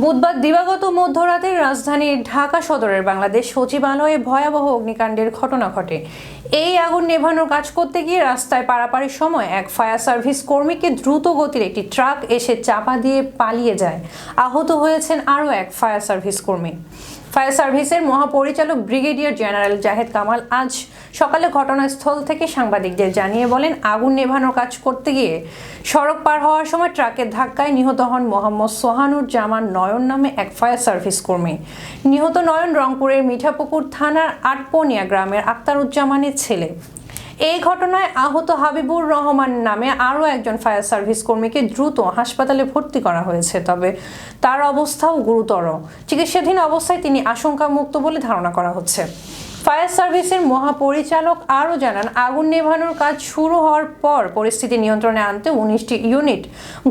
বুধবার দিবাগত মধ্যরাতে রাজধানীর ঢাকা সদরের বাংলাদেশ সচিবালয়ে ভয়াবহ অগ্নিকাণ্ডের ঘটনা ঘটে। এই আগুন নেভানোর কাজ করতে গিয়ে রাস্তায় পারাপারের সময় এক ফায়ার সার্ভিস কর্মীকে দ্রুত গতির একটি ট্রাক এসে চাপা দিয়ে পালিয়ে যায়। আহত হয়েছেন আরও এক ফায়ার সার্ভিস কর্মী। ফায়ার সার্ভিসের মহাপরিচালক ব্রিগেডিয়ার জেনারেল জাহেদ কামাল আজ সকালে ঘটনাস্থল থেকে সাংবাদিকদের জানিয়ে বলেন, আগুন নেভানোর কাজ করতে গিয়ে সড়ক পার হওয়ার সময় ট্রাকের ধাক্কায় নিহত হন মোহাম্মদ সোহানুর জামান নয়ন নামে এক ফায়ার সার্ভিস কর্মী। নিহত নয়ন রংপুরের মিঠাপুকুর থানার আটপনিয়া গ্রামের আক্তারুজ্জামানের ছেলে। এই ঘটনায় আহত হাবিবুর রহমান নামে আরও একজন ফায়ার সার্ভিস কর্মীকে দ্রুত হাসপাতালে ভর্তি করা হয়েছে, তবে তার অবস্থাও গুরুতর। চিকিৎসাধীন অবস্থায় তিনি আশঙ্কামুক্ত বলে ধারণা করা হচ্ছে। ফায়ার সার্ভিসের মহাপরিচালক আরও জানান, আগুন নেভানোর কাজ শুরু হওয়ার পর পরিস্থিতি নিয়ন্ত্রণে আনতে উনিশটি ইউনিট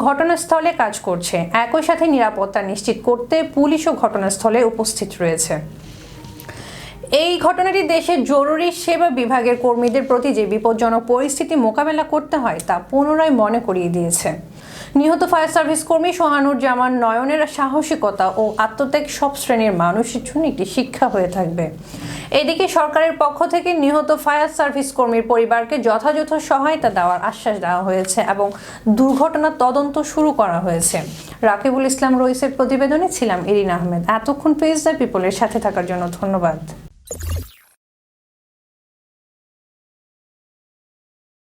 ঘটনাস্থলে কাজ করছে। একই সাথে নিরাপত্তা নিশ্চিত করতে পুলিশও ঘটনাস্থলে উপস্থিত রয়েছে। এই ঘটনাটি দেশের জরুরি সেবা বিভাগের কর্মীদের প্রতি যে বিপজ্জনক পরিস্থিতি মোকাবেলা করতে হয়, তা পুনরায় মনে করিয়ে দিয়েছে। নিহত ফায়ার সার্ভিস কর্মী সোহানুর জামান নয়নের সাহসিকতা ও আত্মত্যাগ সব শ্রেণির মানুষের জন্য একটি শিক্ষা হয়ে থাকবে। এদিকে সরকারের পক্ষ থেকে নিহত ফায়ার সার্ভিস কর্মীর পরিবারকে যথাযথ সহায়তা দেওয়ার আশ্বাস দেওয়া হয়েছে এবং দুর্ঘটনার তদন্ত শুরু করা হয়েছে। রাকিবুল ইসলাম রইসের প্রতিবেদনে ছিলাম ইরিন আহমেদ। এতক্ষণ পেজ দ্য পিপলের সাথে থাকার জন্য ধন্যবাদ।